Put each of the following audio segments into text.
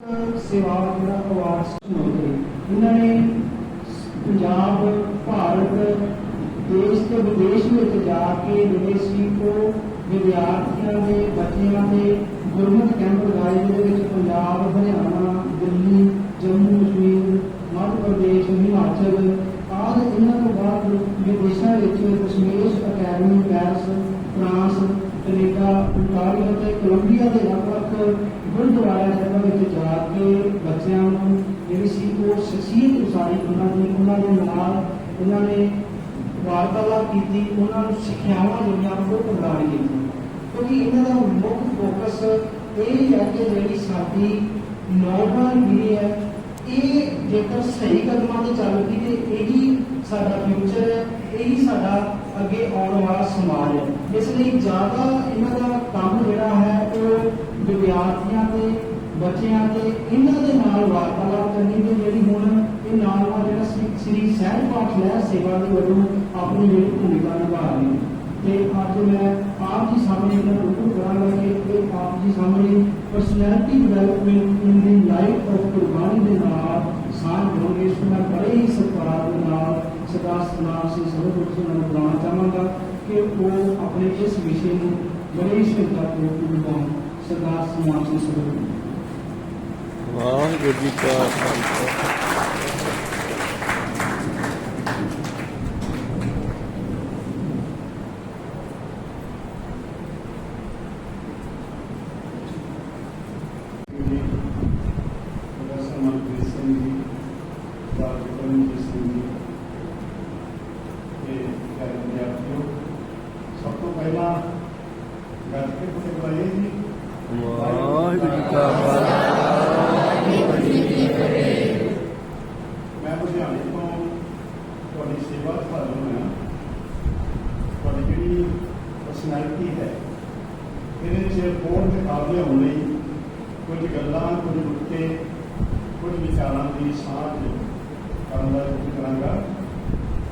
ਸੇਵਾ ਜਿਹੜਾ ਅਵਾਰਡ ਸਮੂਹ ਇਹਨਾਂ ਨੇ ਪੰਜਾਬ ਭਾਰਤ ਦੇਸ਼ ਤੇ ਵਿਦੇਸ਼ ਵਿੱਚ ਜਾ ਕੇ ਵਿਦੇਸ਼ੀ ਕੋ ਵਿਦਿਆਰਥੀਆਂ ਦੇ ਬੱਚਿਆਂ ਦੇ ਗੁਰਮੁਖ ਕੈਂਪ ਲਗਾਏ ਜਿਹਦੇ ਵਿੱਚ ਪੰਜਾਬ ਹਰਿਆਣਾ ਦਿੱਲੀ ਜੰਮੂ ਕਸ਼ਮੀਰ ਮੱਧ ਪ੍ਰਦੇਸ਼ ਹਿਮਾਚਲ ਆਦਿ ਇਹਨਾਂ ਤੋਂ ਬਾਅਦ ਵਿਦੇਸ਼ਾਂ ਵਿੱਚ Dashmesh academy Paris, France Canada ontario ਤੇ ਕੋਲੰਬੀਆ ਦੇ ਵੱਖ-ਵੱਖ ਗੁਰਦੁਆਰਾ ਸਾਹਿਬਾਂ ਵਿੱਚ ਜਾ ਕੇ ਬੱਚਿਆਂ ਨੂੰ ਜਿਹੜੀ ਸੀ ਉਹ ਸ਼ਖਸੀਅਤ ਉਸਾਰੀ ਉਹਨਾਂ ਦੀ, ਉਹਨਾਂ ਦੇ ਨਾਲ ਉਹਨਾਂ ਨੇ ਵਾਰਤਾਲਾਪ ਕੀਤੀ, ਉਹਨਾਂ ਨੂੰ ਸਿੱਖਿਆਵਾਂ ਜਿਹੜੀਆਂ ਉਹ ਪ੍ਰਦਾਨ ਕੀਤੀਆਂ। ਕਿਉਂਕਿ ਇਹਨਾਂ ਦਾ ਮੁੱਖ ਫੋਕਸ ਇਹ ਹੈ ਕਿ ਜਿਹੜੀ ਸਾਡੀ ਨੌਜਵਾਨ ਪੀੜ੍ਹੀ ਹੈ, ਇਹ ਜੇਕਰ ਸਹੀ ਕਦਮਾਂ ਤੇ ਚੱਲ ਪਈ ਤੇ ਇਹੀ ਸਾਡਾ ਫਿਊਚਰ ਹੈ ਇਹੀ ਸਾਡਾ ਅੱਗੇ ਆਉਣ ਵਾਲਾ ਸਮਾਜ ਹੈ। ਇਸ ਲਈ ਜ਼ਿਆਦਾ ਇਹਨਾਂ ਦਾ ਕੰਮ ਜਿਹੜਾ ਹੈ, ਉਹ ਵਿਦਿਆਰਥੀਆਂ ਤੇ, ਬੱਚਿਆਂ ਤੇ, ਇਹਨਾਂ ਦੇ ਨਾਲ ਵਾਰਤਾਲਾਪ ਕਰਨੀ ਤੇ ਜਿਹੜੀ ਹੁਣ ਇਹ ਨਾਲ ਨਾਲ ਜਿਹੜਾ ਸ੍ਰੀ- ਸਹਿਜ ਪਾਠ ਲੈ ਸੇਵਾ ਦੇ ਵੱਲੋਂ ਆਪਣੀ ਜਿਹੜੀ ਭੂਮਿਕਾ ਨਿਭਾ ਰਹੀ ਹੈ ਤੇ ਅੱਜ ਮੈਂ ਆਪ ਜੀ ਸਾਹਮਣੇ ਇਹਨਾਂ ਨੂੰ ਰੂਬਰੂ ਕਰਾਂਗਾ ਕਿ ਇਹ ਆਪ ਜੀ ਸਾਹਮਣੇ personality development in the life of ਕੁਰਬਾਨੀ ਦੇ ਨਾਲ ਸਾਂਝ ਬਣਾਉਣਗੇ ਇਸ ਨੂੰ ਮੈਂ ਬੜੇ ਹੀ ਸਤਿਕਾਰ ਦੇ ਨਾਲ ਸਰਦਾਰ ਸਤਨਾਮ ਸਿੰਘ ਸਰਵਉੱਚ ਜੀ ਨੂੰ ਬੁਲਾਉਣਾ ਚਾਹਾਂਗਾ ਕਿ ਉਹ ਆਪਣੇ ਇਸ ਵਿਸ਼ੇ ਨੂੰ ਬੜੀ ਹੀ ਨਿਭਾਉਣ ਸਰਦਾਰ ਸਤਨਾਮ ਸਿੰਘ ਸਰਵਉੱਚ ਵਾਹਿਗੁਰੂ ਜੀ ਕਾ ਖਾਲਸਾ ਜੀ ਪ੍ਰੋਫੈਸਰ ਮਨਪ੍ਰੀਤ ਸਿੰਘ ਜੀ ਡਾਕਟਰ ਕਰਮਜੀਤ ਸਿੰਘ ਜੀ ਤੇ ਪਿਆਰੇ ਵਿਦਿਆਰਥੀਓ ਸਭ ਤੋਂ ਪਹਿਲਾਂ ਗੱਜ ਕੇ ਫਤਿਹ ਬੁਲਾਈਏ ਜੀ ਵਾਹਿਗੁਰੂ ਜੀ ਕਾ ਖਾਲਸਾ ਮੈਂ ਲੁਧਿਆਣੇ ਤੋਂ ਤੁਹਾਡੀ ਸੇਵਾ ਭਾਲੂ ਤੁਹਾਡੀ ਜਿਹੜੀ ਪਰਸਨੈਲਿਟੀ ਹੈ, ਇਹਦੇ ਚ ਬੋਰਡ ਦੇ ਕਾਬਲੇ ਹੋਣ ਲਈ ਕੁਝ ਗੱਲਾਂ, ਕੁਝ ਨੁਕਤੇ ਕੁਝ ਵਿਚਾਰਾਂ ਦੀ ਸਾਂਝ ਕਰਨ ਦਾ ਯਤਨ ਕਰਾਂਗਾ।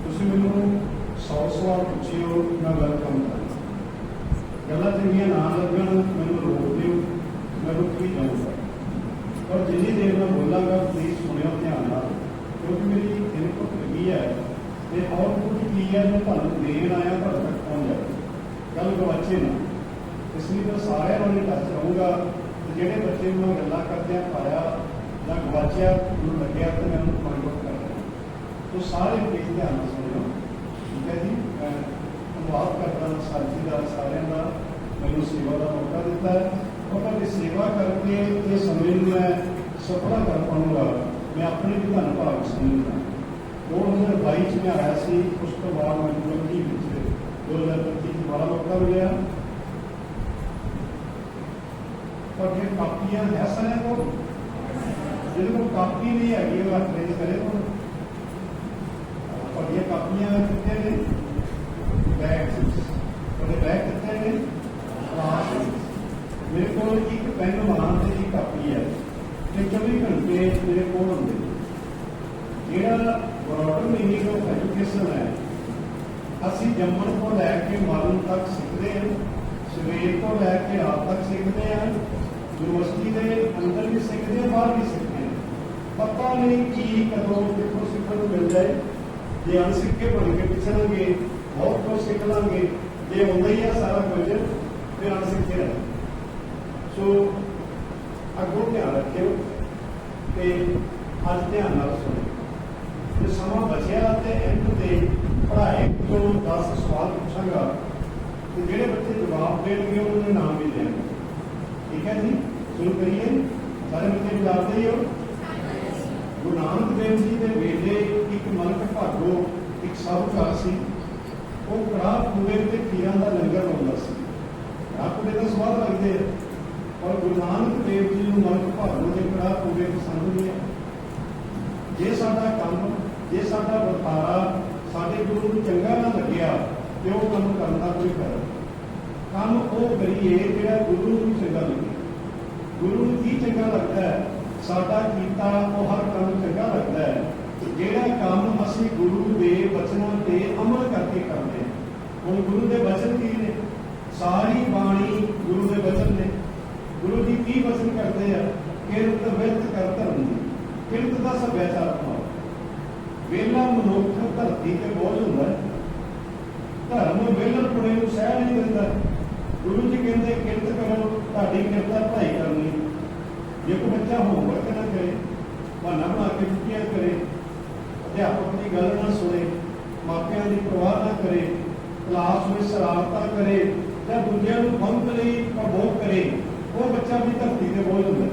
ਤੁਸੀਂ ਮੈਨੂੰ 100 ਸਵਾਲ ਪੁੱਛਿਓ, ਮੈਂ ਵੈਲਕਮ ਕਰਾਂ ਗੱਲਾਂ ਚੰਗੀਆਂ ਨਾ ਲੱਗਣ, ਮੈਨੂੰ ਰੋਕ ਦਿਓ, ਮੈਂ ਰੁਕ ਵੀ ਜਾਊਂਗਾ। ਪਰ ਜਿੰਨੀ ਦੇਰ ਮੈਂ ਬੋਲਾਂਗਾ ਪਲੀਜ਼ ਸੁਣਿਓ ਧਿਆਨ ਨਾਲ, ਕਿਉਂਕਿ ਮੇਰੀ ਇਨਪੁਟ ਲੱਗੀ ਹੈ ਤੇ ਆਉਟਪੁੱਟ ਕੀ ਹੈ ਮੈਂ ਤੁਹਾਨੂੰ ਦੇਣ ਆਇਆ, ਤੁਹਾਡੇ ਤੱਕ ਪਹੁੰਚ ਜਾਵੇ। ਗੱਲ ਗਵਾਚੇ ਨਾ। ਇਸ ਲਈ ਮੈਂ ਸਾਰਿਆਂ ਨੂੰ ਇਹ ਦੱਸ ਰਹੂੰਗਾ ਕਿ ਜਿਹੜੇ ਬੱਚੇ ਨੂੰ ਮੈਂ ਗੱਲਾਂ ਕਰਦਿਆਂ ਪਾਇਆ ਜਾਂ ਗਵਾਚਿਆ ਨੂੰ ਲੱਗਿਆ ਤੇ ਮੈਂ ਉਹਨੂੰ ਪੁਆਇੰਟ ਆਊਟ ਕਰ ਤੋ ਸਾਰੇ ਪਲੀਜ਼ ਧਿਆਨ ਨਾਲ ਸੁਣਿਓ ਠੀਕ ਹੈ ਜੀ? ਮੈਂ ਧੰਨਵਾਦ ਕਰਦਾ ਸਾਥੀ ਦਾ, ਸਾਰਿਆਂ ਦਾ। ਮੈਨੂੰ ਸੇਵਾ ਦਾ ਮੌਕਾ ਦਿੱਤਾ ਉਹਨਾਂ ਦੀ ਸੇਵਾ ਕਰਕੇ ਇਹ ਸਮੇਂ ਨੂੰ ਮੈਂ ਸਫਲਾ ਕਰ ਪਾਉਂਗਾ ਮੈਂ ਆਪਣੇ ਵੀ ਧੰਨ ਭਾਗ ਸਮਝਦਾ। 2022 ਚ ਮੈਂ ਆਇਆ ਸੀ ਉਸ ਤੋਂ ਬਾਅਦ ਮੈਨੂੰ 20 ਵਿੱਚ 2025 ਚ ਦੁਬਾਰਾ ਮੌਕਾ ਮਿਲਿਆ ਪਰ ਇਹ ਕਾਪੀਆਂ ਹੈ ਸਾਰੇ ਕੋਲ ਜਿਹਦੇ ਕੋਲ ਕਾਪੀ ਨਹੀਂ ਹੈਗੀ ਉਹ ਅਪਰੇਜ ਕਰੇ ਕੋਲ ਤੁਹਾਡੀਆਂ ਕਾਪੀਆਂ ਕਿੱਥੇ ਨੇ ਬੈਗ ਉਹਦੇ ਬੈਗ ਕਿੱਥੇ ਨੇ ਕਲਾਸ ਵਿੱਚ। ਮੇਰੇ ਕੋਲ ਇੱਕ ਪੈਨ ਮਾਨ ਤੇ ਇੱਕ ਕਾਪੀ ਹੈ ਤੇ 24 ਘੰਟੇ ਮੇਰੇ ਕੋਲ ਹੁੰਦੇ ਨੇ। ਜਿਹੜਾ ਬ੍ਰੌਡਰ ਮੀਨਿੰਗ ਆਫ ਐਜੂਕੇਸ਼ਨ ਹੈ। ਅਸੀਂ ਜੰਮਣ ਤੋਂ ਲੈ ਕੇ ਮਰਨ ਤੱਕ ਸਿੱਖਦੇ ਹਾਂ। ਸਵੇਰ ਤੋਂ ਲੈ ਕੇ ਰਾਤ ਤੱਕ ਸਿੱਖਦੇ ਹਾਂ। ਯੂਨੀਵਰਸਿਟੀ ਦੇ ਅੰਦਰ ਵੀ ਸਿੱਖਦੇ ਹਾਂ, ਬਾਹਰ ਵੀ ਸਿੱਖਦੇ ਹਾਂ। ਪਤਾ ਨਹੀਂ ਕੀ ਕਦੋਂ ਕਿੱਥੋਂ ਸਿੱਖਣ ਨੂੰ ਮਿਲ ਜਾਏ ਜੇ ਅਣਸਿੱਖੇ ਬਣ ਕੇ ਪਿਛੜਾਂਗੇ ਬਹੁਤ ਕੁਝ ਸਿੱਖ ਲਾਂਗੇ। ਜੇ ਹੁੰਦਾ ਹੀ ਆ ਸਾਰਾ ਕੁਝ, ਫਿਰ ਅਣਸਿੱਖੇ ਰਹਿ ਸੋ ਅੱਗੋਂ ਧਿਆਨ ਰੱਖਿਓ ਤੇ ਅੱਜ ਧਿਆਨ ਨਾਲ ਸੁਣੋ। ਜੇ ਸਮਾਂ ਬਚਿਆ ਤੇ ਐਂਡ ਤੇ ਪੜ੍ਹਾਈ ਤੋਂ 10 ਸਵਾਲ ਪੁੱਛਾਂਗਾ ਤੇ ਜਿਹੜੇ ਬੱਚੇ ਜਵਾਬ ਦੇਣਗੇ, ਉਹਨਾਂ ਦੇ ਨਾਮ ਵੀ ਦੇਣਗੇ। ਠੀਕ ਹੈ ਜੀ? ਸ਼ੁਰੂ ਕਰੀਏ। ਸਾਰੇ ਬੱਚੇ ਜਵਾਬ ਦੇਈਓ ਗੁਰੂ ਨਾਨਕ ਦੇਵ ਜੀ ਦੇ ਵੇਲੇ ਇੱਕ ਮਲਕ ਭਾਗੋ, ਇੱਕ ਸਾਹੂਕਾਰ ਸੀ। ਉਹ ਕੜਾਹ ਪੂਰੇ ਤੇ ਖੀਰਾਂ ਦਾ ਲੰਗਰ ਲਾਉਂਦਾ ਸੀ। ਕੜਾਹ ਪੂਰੇ ਦਾ ਸਵਾਦ ਲੱਗਦੇ ਆ। ਪਰ ਗੁਰੂ ਨਾਨਕ ਦੇਵ ਜੀ ਨੂੰ ਮਲਕ ਭਾਗੋ ਦੇ ਕੜਾਹ ਪੂਰੇ ਪਸੰਦ ਨਹੀਂ ਆ। ਜੇ ਸਾਡਾ ਕੰਮ ਜੇ ਸਾਡਾ ਵਰਤਾਰਾ ਸਾਡੇ ਗੁਰੂ ਨੂੰ ਚੰਗਾ ਨਾ ਲੱਗਿਆ ਤੇ ਉਹ ਕੰਮ ਕਰਨ ਦਾ ਕੋਈ ਫਾਇਦਾ ਕੰਮ ਉਹ ਕਰੀਏ ਜਿਹੜਾ ਗੁਰੂ ਨੂੰ ਚੰਗਾ ਲੱਗੇ। ਗੁਰੂ ਨੂੰ ਕੀ ਚੰਗਾ ਲੱਗਦਾ ਹੈ? ਸਾਡਾ ਕੀਤਾ ਉਹ ਹਰ ਕੰਮ ਚੰਗਾ ਲੱਗਦਾ ਹੈ। ਜਿਹੜਾ ਕੰਮ ਅਸੀਂ ਗੁਰੂ ਦੇ ਬਚਨਾਂ ਤੇ ਅਮਲ ਕਰਕੇ ਕਰਦੇ ਹਾਂ। ਹੁਣ ਗੁਰੂ ਦੇ ਬਚਨ ਕੀ ਨੇ? ਸਾਰੀ ਬਾਣੀ ਗੁਰੂ ਦੇ ਬਚਨ ਨੇ। ਗੁਰੂ ਜੀ ਕੀ ਵਚਨ ਕਰਦੇ ਆ? ਕਿਰਤ ਵਿਰਤ ਕਰ ਧਰਮ ਦੀ। ਕਿਰਤ ਦਾ ਸਭਿਆਚਾਰ ਵੇਲਾ ਮਨੁੱਖ ਧਰਤੀ ਤੇ ਬੋਝ ਹੁੰਦਾ ਹੈ। ਧਰਮ ਵੇਲਣ ਪੁਣੇ ਨੂੰ ਸਹਿ ਨਹੀਂ ਦਿੰਦਾ। ਗੁਰੂ ਜੀ ਕਹਿੰਦੇ, ਕਿਰਤ ਕਰੋ, ਤੁਹਾਡੀ ਕਿਰਤਾ ਪੜ੍ਹਾਈ ਕਰਨੀ। ਜੇ ਕੋਈ ਬੱਚਾ ਹੋਮਵਰਕ ਨਾ ਕਰੇ, ਬਹਾਨਾ ਬਣਾ ਕੇ ਛੁੱਟੀਆਂ ਕਰੇ, ਅਧਿਆਪਕ ਦੀ ਗੱਲ ਨਾ ਸੁਣੇ, ਮਾਪਿਆਂ ਦੀ ਪਰਵਾਹ ਨਾ ਕਰੇ ਕਲਾਸ ਵਿੱਚ ਸ਼ਰਾਰਤਾਂ ਕਰੇ ਜਾਂ ਦੂਜਿਆਂ ਨੂੰ ਬੰਦ ਲਈ ਪ੍ਰਭੋਗ ਕਰੇ, ਉਹ ਬੱਚਾ ਵੀ ਧਰਤੀ ਤੇ ਬੋਝ ਹੁੰਦਾ ਹੈ।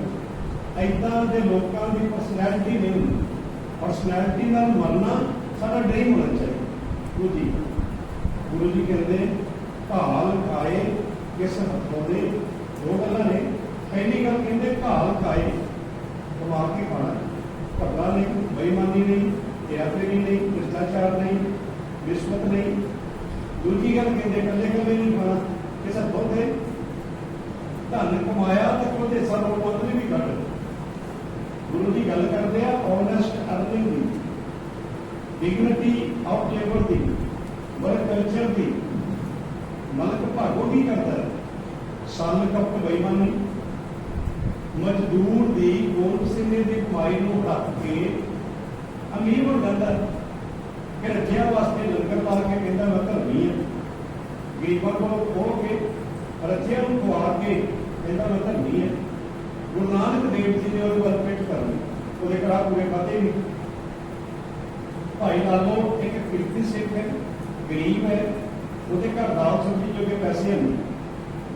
ਦੇ ਲੋਕਾਂ ਦੀ ਪਰਸਨੈਲਿਟੀ ਨਹੀਂ ਹੁੰਦੀ। ਪਰਸਨੈਲਿਟੀ ਨਾਲ ਮੰਨਣਾ ਸਾਡਾ ਡ੍ਰੀਮ ਹੋਣਾ ਚਾਹੀਦਾ। ਗੁਰੂ ਜੀ ਗੁਰੂ ਜੀ ਕਹਿੰਦੇ, ਭਾਲ ਖਾਏ, ਕਿਸ ਹੱਥੋਂ ਦੇ, ਦੋ ਗੱਲਾਂ ਨੇ। ਪਹਿਲੀ ਗੱਲ ਕਹਿੰਦੇ, ਭਾਲ ਖਾਏ, ਕਮਾ ਕੇ ਖਾਣਾ। ਭੱਲਾ ਨਹੀਂ, ਬੇਈਮਾਨੀ ਨਹੀਂ ਤੇਰਾਤਰੀ ਨਹੀਂ, ਭ੍ਰਿਸ਼ਟਾਚਾਰ ਨਹੀਂ, ਰਿਸ਼ਵਤ ਨਹੀਂ। ਦੂਜੀ ਗੱਲ ਕਹਿੰਦੇ ਕੱਲੇ ਕੱਲੇ ਨਹੀਂ ਖਾਣਾ, ਕਿਸੇ ਹੱਥੋਂ ਦੇ ਧਨ ਕਮਾਇਆ ਤੇ ਉਹਦੇ ਸਰਵ ਮੰਤਰੀ ਵੀ ਕੱਢ ਗੁਰੂ ਜੀ ਗੱਲ ਕਰਦੇ ਆ ਓਨੈਸਟ ਅਰਨਿੰਗ ਦੀ। ਡਿਗਨਿਟੀ ਆਫ ਲੇਬਰ ਦੀ ਵਰਕ ਕਲਚਰ ਦੀ। ਮਲਕ ਭਾਗੋ ਕੀ ਕਰਦਾ ਹੈ? ਬੇਈਮਾਨੀ ਮਜ਼ਦੂਰ ਦੀ ਗੋਲ ਸਿੰਘੇ ਦੀ ਕਮਾਈ ਨੂੰ ਹੱਥ ਕੇ ਅਮੀਰ ਹੋ ਜਾਂਦਾ ਹੈ। ਫਿਰ ਵਾਸਤੇ ਲੰਗਰ ਪਾ ਕੇ ਕਹਿੰਦਾ, ਮੈਂ ਧਰਮੀ ਹਾਂ। ਗਰੀਬਾਂ ਕੋਲ ਖੋਹ ਕੇ, ਰੱਜਿਆਂ ਨੂੰ ਖਵਾ ਕੇ ਕਹਿੰਦਾ, ਮੈਂ ਧਰਮੀ ਹਾਂ। ਗੁਰੂ ਨਾਨਕ ਦੇਵ ਜੀ ਨੇ ਉਹਦੇ ਵੱਲ ਪਿੱਠ ਕਰਨੀ ਉਹਦੇ ਕੜਾ ਪੂਰੇ ਖਾਦੇ ਨਹੀਂ ਭਾਈ ਲਾਲੋ ਇੱਕ ਕਿਰਤੀ ਸਿੱਖ ਹੈ, ਗਰੀਬ ਹੈ, ਉਹਦੇ ਘਰ ਦਾਲ ਸਬਜ਼ੀ ਜੋਗੇ ਪੈਸੇ ਹਨ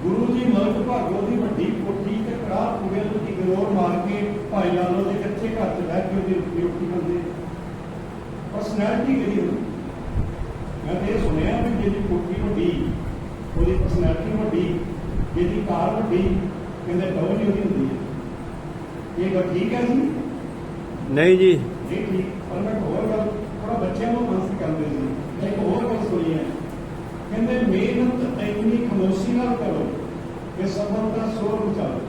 ਗੁਰੂ ਜੀ ਮਲਕ ਭਾਗੋ ਦੀ ਵੱਡੀ ਕੋਠੀ ਤੇ ਕੜਾ ਪੂਰੇ ਨੂੰ ਇਗਨੋਰ ਮਾਰ ਕੇ ਭਾਈ ਲਾਲੋ ਦੇ ਕੱਚੇ ਘਰ 'ਚ ਬੈਠ ਕੇ ਉਹਦੀ ਰੋਟੀ ਰੋਟੀ ਖਾਂਦੇ ਪਰਸਨੈਲਿਟੀ ਕਿਹਦੀ ਮੈਂ ਤੇ ਇਹ ਸੁਣਿਆ ਵੀ ਜਿਹਦੀ ਕੋਠੀ ਵੱਡੀ, ਉਹਦੀ ਪਰਸਨੈਲਿਟੀ ਵੱਡੀ, ਜਿਹਦੀ ਕਾਰ ਵੱਡੀ, ਕਹਿੰਦੇ ਟੌਰ ਹੀ ਹੁੰਦੀ ਹੈ। ਇਹ ਗੱਲ ਠੀਕ ਹੈ ਜੀ? ਨਹੀਂ ਜੀ। ਨਹੀਂ ਠੀਕ ਪਰ ਮੈਂ ਇੱਕ ਹੋਰ ਗੱਲ ਥੋੜਾ ਬੱਚਿਆਂ ਨੂੰ ਮਾਨਸਿਕ ਕਰਦੇ ਸੀ ਮੈਂ ਇੱਕ ਹੋਰ ਗੱਲ ਸੁਣੀ ਹੈ। ਕਹਿੰਦੇ ਮਿਹਨਤ ਇੰਨੀ ਖਮੋਸ਼ੀ ਨਾਲ ਕਰੋ ਕਿ ਸਬਰ ਦਾ ਸੋਰ ਉਚਾਰੋ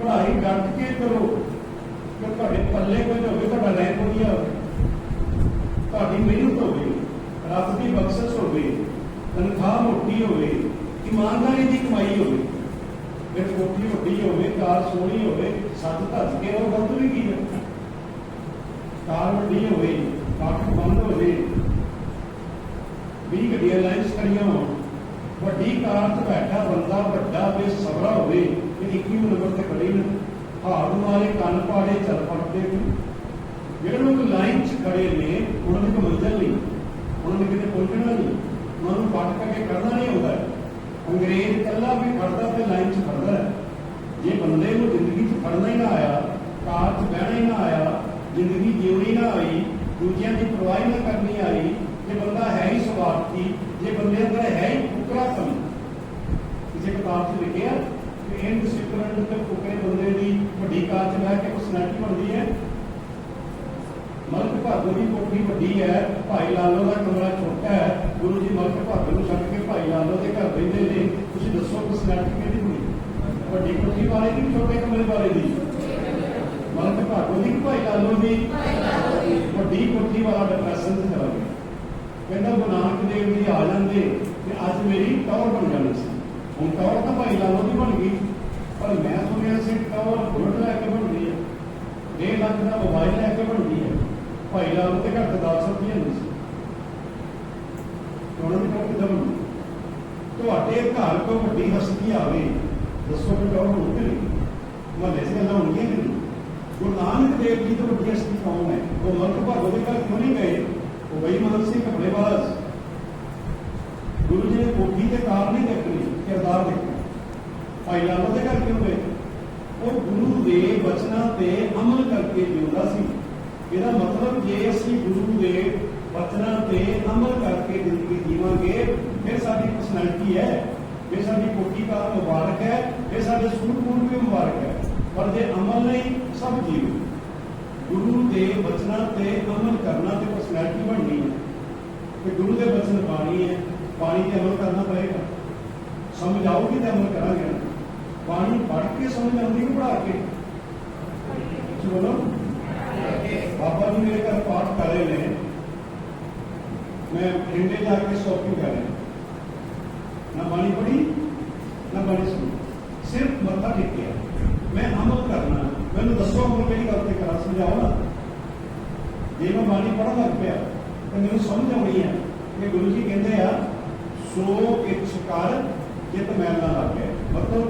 ਪੜ੍ਹਾਈ ਡਟ ਕੇ ਕਰੋ ਕਿ ਤੁਹਾਡੇ ਪੱਲੇ ਕੁਝ ਹੋਵੇ ਤੁਹਾਡਾ ਰੈਂਕ ਵਧੀਆ ਹੋਵੇ ਤੁਹਾਡੀ ਮਿਹਨਤ ਹੋਵੇ ਰੱਬ ਦੀ ਬਖਸ਼ਿਸ਼ ਹੋਵੇ ਤਨਖਾਹ ਮੋਟੀ ਹੋਵੇ ਇਮਾਨਦਾਰੀ ਦੀ ਕਮਾਈ ਹੋਵੇ ਫਿਰ ਕੋਠੀ ਵੱਡੀ ਹੋਵੇ ਕਾਰ ਸੋਹਣੀ ਹੋਵੇ ਸੱਤ ਧੱਜ ਕੇ ਉਹ ਗਲਤ ਵੀ ਕੀ ਹੈ ਕਾਰ ਵੱਡੀ ਹੋਵੇ ਪੱਖ ਬੰਦ ਹੋਵੇ ਵੀ ਗੱਡੀਆਂ ਲਾਈਨਸ ਕਰੀਆਂ ਹੋਣ। ਵੱਡੀ ਕਾਰ 'ਚ ਬੈਠਾ ਬੰਦਾ ਵੱਡਾ ਬੇਸਬਰਾ ਹੋਵੇ ਇਹ 21 ਨੰਬਰ ਤੇ ਖੜੀ ਨੇ। ਹਾਰ ਮਾਰੇ, ਕੰਨ ਪਾੜੇ, ਚੱਲ ਪੜਦੇ ਨੇ। ਜਿਹੜੇ ਲੋਕ ਲਾਈਨ 'ਚ ਖੜੇ ਨੇ, ਉਹਨਾਂ ਦੀ ਕੋਈ ਮੰਜ਼ਿਲ ਨਹੀਂ। ਉਹਨਾਂ ਨੇ ਕਿਤੇ ਪਹੁੰਚਣਾ ਨਹੀਂ। ਉਹਨਾਂ ਨੂੰ ਪੱਟ ਕੇ ਕਰਨਾ ਨਹੀਂ ਹੁੰਦਾ ਅੰਗਰੇਜ਼ ਇਕੱਲਾ ਵੀ ਖੜਦਾ ਤੇ ਲਾਈਨ 'ਚ ਖੜਦਾ ਨੂੰ ਹੀ ਨਾ ਆਇਆ ਕਾਰ 'ਚ ਬਹਿਣਾ ਹੀ ਨਾ ਆਇਆ, ਜ਼ਿੰਦਗੀ ਜਿਉਣੀ ਨਾ ਆਈ, ਦੂਜਿਆਂ ਦੀ ਪਰਵਾਹ ਹੀ ਨਾ ਕਰਨੀ ਆਈ, ਜੇ ਬੰਦਾ ਹੈ ਹੀ ਸਵਾਰਥੀ, ਜੇ ਬੰਦੇ ਅੰਦਰ ਹੈ ਹੀ ਫੁਕਰਾ ਕਿਸੇ ਕਿਤਾਬ 'ਚ ਲਿਖਿਆ ਕਿ ਇਹ ਡਿਸਪਲਿਨ ਤੇ ਫੁਕਰੇ ਬੰਦੇ ਦੀ ਵੱਡੀ ਕਾਰ 'ਚ ਬਹਿ ਕੇ ਪਰਸਨੈਲਿਟੀ ਬਣਦੀ ਹੈ। ਮਲਕ ਭਾਗੋ ਦੀ ਕੋਠੀ ਵੱਡੀ ਹੈ, ਭਾਈ ਲਾਲੋ ਦਾ ਕਮਰਾ ਛੋਟਾ ਹੈ, ਗੁਰੂ ਜੀ ਮਲਕ ਭਾਗੋ ਨੂੰ ਛੱਡ ਕੇ ਭਾਈ ਲਾਲੋ ਦੇ ਘਰ ਰਹਿੰਦੇ ਨੇ ਤੁਸੀਂ ਦੱਸੋ ਪਰਸਨੈਲਿਟੀ ਕਿਹਦੀ ਹੋਣੀ ਵਾਲੇ ਦੀ, ਛੋਟੇ ਕਮਰੇ ਵਾਲੇ ਦੀ। ਮਲਕ ਭਾਗੋ ਦੀ ਭਾਈ ਲਾਲੋ ਦੀ? ਵੱਡੀ ਕੋਠੀ ਵਾਲਾ ਡਿਪਰੈਸ਼ਨ ਚ ਚਲਾ ਗਿਆ। ਕਹਿੰਦਾ ਗੁਰੂ ਦੇਵ ਜੀ ਆ ਜਾਂਦੇ ਤੇ ਅੱਜ ਮੇਰੀ ਟੌਰ ਬਣ ਜਾਣੀ ਸੀ। ਹੁਣ ਟੌਰ ਤਾਂ ਭਾਈ ਲਾਲੋ ਦੀ ਬਣ ਗਈ। ਪਰ ਮੈਂ ਸੁਣਿਆ ਸੀ ਟੌਰ ਬੁਲਟ ਲੈ ਕੇ ਬਣ ਹੈ ਡੇਢ ਲੱਖ ਦਾ ਮੋਬਾਈਲ ਲੈ ਕੇ ਬਣ ਹੈ ਭਾਈ ਲਾਲੋ ਤੇ ਘੱਟ ਦਾਸ ਸਬਜ਼ੀਆਂ ਨਹੀਂ ਸੀ। ਉਹਨਾਂ ਦੀ ਟੌਰ ਕਿੱਦਾਂ ਤੁਹਾਡੇ ਘਰ ਤੋਂ ਵੱਡੀ ਹਸਤੀ ਆਵੇ ਦੱਸੋ ਕਿ ਟੌਰ ਹੋਣੀ ਕਿ ਨਹੀਂ ਮਹੱਲੇ 'ਚ ਗੱਲਾਂ ਹੋਣਗੀਆਂ ਕਿ ਨਹੀਂ ਗੁਰੂ ਨਾਨਕ ਦੇਵ ਜੀ ਤੋਂ ਵੱਡੀ ਹਸਤੀ ਕੌਣ ਹੈ ਉਹ ਮਲਕ ਭਾਗੋ ਦੇ ਘਰ ਕਿਉਂ ਨਹੀਂ ਗਏ ਉਹ ਬਈ ਮਾਨ ਸਿੰਘ ਘਪਲੇਬਾਜ਼ ਗੁਰੂ ਜੀ ਨੇ ਕੋਠੀ ਤੇ ਕਾਰ ਨਹੀਂ ਦੇਖਣੀ ਕਿਰਦਾਰ ਦੇਖਣਾ ਭਾਈ ਲਾਲੋ ਦੇ ਘਰ ਕਿਉਂ ਗਏ ਉਹ ਗੁਰੂ ਦੇ ਬਚਨਾਂ ਤੇ ਅਮਲ ਕਰਕੇ ਜਿਉਂਦਾ ਸੀ ਇਹਦਾ ਮਤਲਬ ਜੇ ਅਸੀਂ ਗੁਰੂ ਦੇ ਬਚਨਾਂ ਤੇ ਅਮਲ ਕਰਕੇ ਜ਼ਿੰਦਗੀ ਜੀਵਾਂਗੇ ਫਿਰ ਸਾਡੀ ਪਰਸਨੈਲਿਟੀ ਹੈ ਇਹ ਸਾਡੀ ਕੋਠੀ ਕਾਰ ਮੁਬਾਰਕ ਹੈ ਇਹ ਸਾਡੇ ਸੂਟ ਬੂਟ ਵੀ ਮੁਬਾਰਕ ਹੈ ਪਰ ਜੇ ਅਮਲ ਨਹੀਂ ਸਭ ਜੀਵ ਗੁਰੂ ਦੇ ਬਚਨਾਂ ਤੇ ਅਮਲ ਕਰਨਾ ਤੇ ਪਰਸਨੈਲਿਟੀ ਬਣਨੀ ਹੈ ਤੇ ਗੁਰੂ ਦੇ ਬਚਨ ਬਾਣੀ ਹੈ ਬਾਣੀ ਤੇ ਅਮਲ ਕਰਨਾ ਪਏਗਾ ਸਮਝ ਆਊਗੀ ਤੇ ਅਮਲ ਕਰਾਂਗੇ ਨਾ। ਬਾਣੀ ਪੜ੍ਹ ਕੇ ਸਮਝ ਆਉਂਦੀ ਕਿ ਪੜ੍ਹਾ ਕੇ ਤੁਸੀਂ ਬੋਲੋ ਬਾਬਾ ਜੀ ਮੇਰੇ ਘਰ ਪਾਠ ਕਰ ਰਹੇ ਨੇ ਮੈਂ ਬਠਿੰਡੇ ਜਾ ਕੇ ਸ਼ਾਪਿੰਗ ਕਰ ਰਿਹਾ ਨਾ ਬਾਣੀ ਪੜ੍ਹੀ, ਨਾ ਬਾਣੀ ਸੁਣੀ। ਸਿਰਫ ਮੱਥਾ ਟੇਕਿਆ। ਮੈਂ ਅਮਲ ਕਰਨਾ, ਮੈਨੂੰ ਦੱਸੋ ਹੁਣ ਕਿਹੜੀ ਗੱਲ ਤੇ ਕਰਾਂ, ਸਮਝਾਓ ਨਾ। ਜੇ ਮੈਂ ਬਾਣੀ ਪੜ੍ਹਨ ਲੱਗ ਪਿਆ, ਤੇ ਮੈਨੂੰ ਸਮਝ ਆਉਣੀ ਹੈ ਕਿ ਗੁਰੂ ਜੀ ਕਹਿੰਦੇ ਆ, ਸੋ ਕਿਛ ਕਰ, ਜਿਤ ਮੈਲ ਨਾ ਲੱਗੇ। ਮਤਲਬ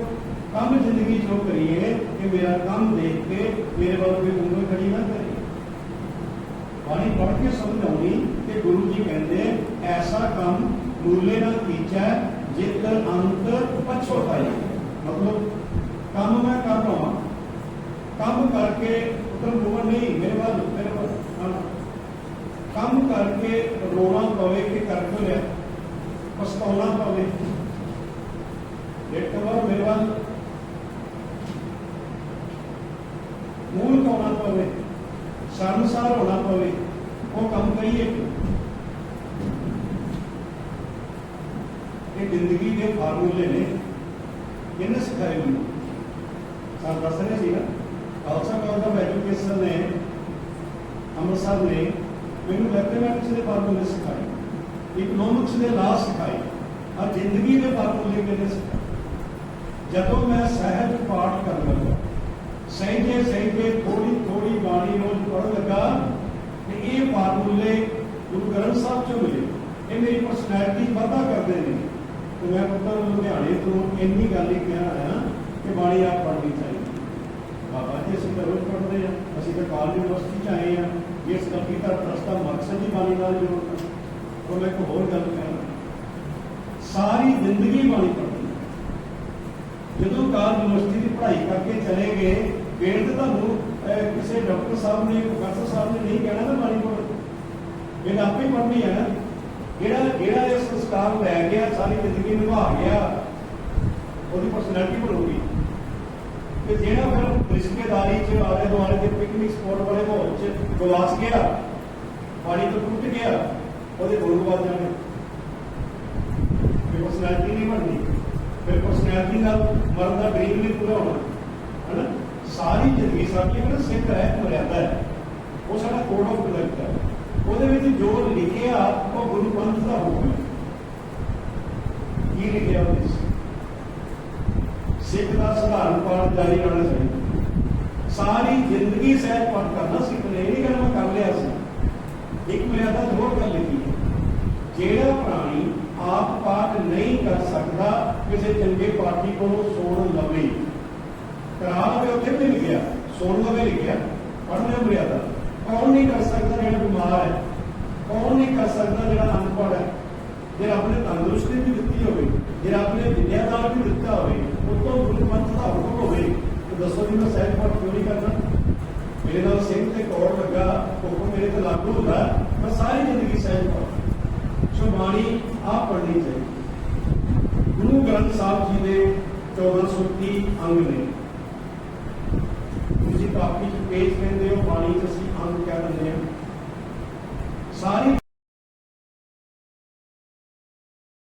ਕੰਮ ਜ਼ਿੰਦਗੀ ਜੋ ਕਰੀਏ ਕਿ ਮੇਰਾ ਕੰਮ ਦੇਖ ਕੇ ਮੇਰੇ ਵੱਲ ਕੋਈ ਉਂਗਲ ਖੜੀ ਨਾ ਕਰੇ। ਬਾਣੀ ਪੜ੍ਹ ਕੇ ਸਮਝ ਆਉਣੀ ਕਿ ਗੁਰੂ ਜੀ ਕਹਿੰਦੇ, ਐਸਾ ਕੰਮ ਮੂਲੇ ਨਾਲ ਕੀਚੈ ਜਿਤ ਅੰਤ ਪਛੋਤਾਈ ਮਤਲਬ ਕੰਮ ਮੈਂ ਕਰ ਲਵਾਂ ਕੰਮ ਕਰਕੇ ਉਧਰ ਮੂੰਹ ਨਹੀਂ ਮੇਰੇ ਵੱਲ ਮੇਰੇ ਵੱਲ ਹਾਂ। ਕੰਮ ਕਰਕੇ ਰੋਣਾ ਪਵੇ ਕਿ ਕਰ ਕਿਉਂ ਲਿਆ ਪਛਤਾਉਣਾ ਪਵੇ ਇੱਕ ਵਾਰ ਮੇਰੇ ਵੱਲ ਮੂੰਹ ਕਾਉਣਾ ਪਵੇ ਸ਼ਰਮਸਾਰ ਹੋਣਾ ਪਵੇ ਉਹ ਕੰਮ ਕਰੀਏ ਇਹ ਜ਼ਿੰਦਗੀ ਦੇ ਫਾਰਮੂਲੇ ਨੇ। ਕਿਹਨੇ ਸਿਖਾਏ ਮੈਨੂੰ। ਸਾਰ ਦੱਸ ਰਹੇ ਸੀ ਨਾ, ਖਾਲਸਾ ਕਾਲਜ ਆਫ ਐਜੂਕੇਸ਼ਨ ਨੇ, ਅੰਮ੍ਰਿਤਸਰ ਨੇ ਮੈਨੂੰ ਮੈਥਮੈਟਿਕਸ ਦੇ ਫਾਰਮੂਲੇ ਸਿਖਾਏ। ਇਕਨੋਮਿਕਸ ਦੇ ਲਾ ਸਿਖਾਏ। ਆ ਜ਼ਿੰਦਗੀ ਦੇ ਫਾਰਮੂਲੇ ਕਿਹਨੇ ਸਿਖਾਏ? ਜਦੋਂ ਮੈਂ ਸਹਿਜ ਪਾਠ ਕਰਨ ਲੱਗਾ, ਸਹਿਜੇ ਸਹਿਜੇ ਥੋੜੀ ਥੋੜੀ ਬਾਣੀ ਰੋਜ਼ ਪੜ੍ਹਨ ਲੱਗਾ, ਤੇ ਇਹ ਫਾਰਮੂਲੇ ਗੁਰੂ ਗ੍ਰੰਥ ਸਾਹਿਬ ਚੋਂ ਮਿਲੇ। ਇਹ ਮੇਰੀ ਪਰਸਨੈਲਿਟੀ ਵਾਧਾ ਕਰਦੇ ਨੇ। ਤੇ ਮੈਂ ਪੁੱਤਰ ਲੁਧਿਆਣੇ ਤੋਂ ਇੰਨੀ ਗੱਲ ਹੀ ਕਹਿ ਆਇਆ ਕਿ ਬਾਣੀ ਆਪ ਪੜ੍ਹਨੀ ਚਾਹੀਦੀ। ਬਾਬਾ ਜੀ, ਅਸੀਂ ਤਾਂ ਰੋਜ਼ ਪੜ੍ਹਦੇ ਆ ਅਸੀਂ ਤਾਂ ਕਾਲਜ ਯੂਨੀਵਰਸਿਟੀ ਚ ਆਏ ਆ ਇਸ ਕਰਕੇ ਤਾਂ ਟਰਸਟ ਮਕਸਦ ਹੀ ਬਾਣੀ ਨਾਲ ਜੋੜਨਾ ਉਹ ਮੈਂ ਇੱਕ ਹੋਰ ਗੱਲ ਕਹਿਣਾ। ਸਾਰੀ ਜ਼ਿੰਦਗੀ ਬਾਣੀ ਪੜ੍ਹਨੀ ਜਦੋਂ ਕਾਲਜ ਯੂਨੀਵਰਸਿਟੀ ਦੀ ਪੜ੍ਹਾਈ ਕਰਕੇ ਚਲੇ ਗਏ ਫਿਰ ਤੇ ਤੁਹਾਨੂੰ ਕਿਸੇ ਡਾਕਟਰ ਸਾਹਿਬ ਨੇ, ਪ੍ਰੋਫੈਸਰ ਸਾਹਿਬ ਨੇ ਨਹੀਂ ਕਹਿਣਾ ਨਾ ਬਾਣੀ ਪੜ੍ਹੋ ਇਹ ਆਪੇ ਪੜ੍ਹਨੀ ਹੈ ਜਿਹੜਾ ਜਿਹੜਾ ਇਹ ਸੰਸਕਾਰ ਲੈ ਗਿਆ ਸਾਰੀ ਜ਼ਿੰਦਗੀ ਨਿਭਾ ਗਿਆ ਉਹਦੀ ਪਰਸਨੈਲਿਟੀ ਬਣੂਗੀ। ਤੇ ਜਿਹੜਾ ਫਿਰ ਰਿਸ਼ਤੇਦਾਰੀ ਚ, ਆਲੇ ਦੁਆਲੇ ਦੇ ਪਿਕਨਿਕ ਸਪੌਟ ਵਾਲੇ ਮਾਹੌਲ ਚ ਗਵਾਚ ਗਿਆ, ਪਾਣੀ ਤੋਂ ਟੁੱਟ ਗਿਆ, ਉਹਦੇ ਗੁਣ ਗਵਾਚ ਜਾਣੇ ਫਿਰ ਪਰਸਨੈਲਿਟੀ ਨਹੀਂ ਬਣਨੀ ਫਿਰ ਪਰਸਨੈਲਿਟੀ ਨਾਲ ਮਰਨ ਦਾ ਡ੍ਰੀਮ ਨਹੀਂ ਪੂਰਾ ਹੋਣਾ। ਹੈਨਾ? ਸਾਰੀ ਜ਼ਿੰਦਗੀ ਸਾਡੀ ਨਾ ਸਿੱਖ ਹੈ ਮਰਿਆਦਾ ਹੈ। ਉਹ ਸਾਡਾ ਕੋਡ ਆਫ ਕੰਡਕਟ ਹੈ। ਉਹਦੇ ਵਿੱਚ ਜੋ ਲਿਖਿਆ ਉਹ ਗੁਰੂ ਪੰਥ ਦਾ ਹੁਕਮ ਹੈ। ਕੀ ਲਿਖਿਆ ਉਹਦੇ ਵਿੱਚ? ਸਿੱਖ ਦਾ ਸਧਾਰਨ ਪਾਠ ਜਾਰੀ ਰਹਿਣਾ ਚਾਹੀਦਾ। ਸਾਰੀ ਜ਼ਿੰਦਗੀ ਸਹਿਜ ਪਾਠ ਕਰਨਾ ਸਿੱਖ ਨੇ ਇਹ ਨਹੀਂ ਕਰਨਾ ਮੈਂ ਕਰ ਲਿਆ ਸੀ। ਇੱਕ ਮਰਿਆਦਾ ਹੋਰ ਕਰ ਲਿਖੀ ਹੈ। ਜਿਹੜਾ ਪ੍ਰਾਣੀ ਆਪ ਪਾਠ ਨਹੀਂ ਕਰ ਸਕਦਾ, ਕਿਸੇ ਚੰਗੇ ਪਾਠੀ ਕੋਲੋਂ ਸੁਣ ਲਵੇ। ਕਰਾ ਲਵੇ ਉੱਥੇ ਵੀ ਨਹੀਂ ਲਿਖਿਆ, ਸੁਣ ਲਵੇ ਲਿਖਿਆ, ਪੜ੍ਹਨਾ ਮਰਿਆਦਾ। ਕੌਣ ਨਹੀਂ ਕਰ ਸਕਦਾ ਜਿਹੜਾ ਬਿਮਾਰ ਹੈ? ਕੌਣ ਨਹੀਂ ਕਰ ਸਕਦਾ ਜਿਹੜਾ ਅਨਪੜ੍ਹ ਹੈ? ਜਿਹੜਾ ਆਪਣੇ ਤੰਦਰੁਸਤੀ ਵੀ ਦਿੱਤੀ ਹੋਵੇ ਜਿਹੜਾ ਆਪਣੇ ਵਿਦਿਆ ਵੀ ਦਿੱਤਾ ਹੋਵੇ, ਉਤੋਂ ਗੁਰਮਤਿ ਦਾ ਹੁਕਮ ਹੋਵੇ, ਤੇ ਦੱਸੋ ਜੀ ਮੈਂ ਸਹਿਜ ਪਾਠ ਕਿਉਂ ਨਹੀਂ ਕਰਨਾ ਮੇਰੇ ਨਾਲ ਸਿੰਘ ਤੇ ਕੌੜ ਲੱਗਾ ਹੁਕਮ ਮੇਰੇ ਤੇ ਲਾਗੂ ਹੁੰਦਾ, ਮੈਂ ਸਾਰੀ ਜ਼ਿੰਦਗੀ ਸਹਿਜ ਪਾਠ ਸੋ ਬਾਣੀ ਆਪ ਪੜ੍ਹਨੀ ਚਾਹੀਦੀ ਗੁਰੂ ਗ੍ਰੰਥ ਸਾਹਿਬ ਜੀ ਦੇ 1430 ਅੰਗ ਨੇ।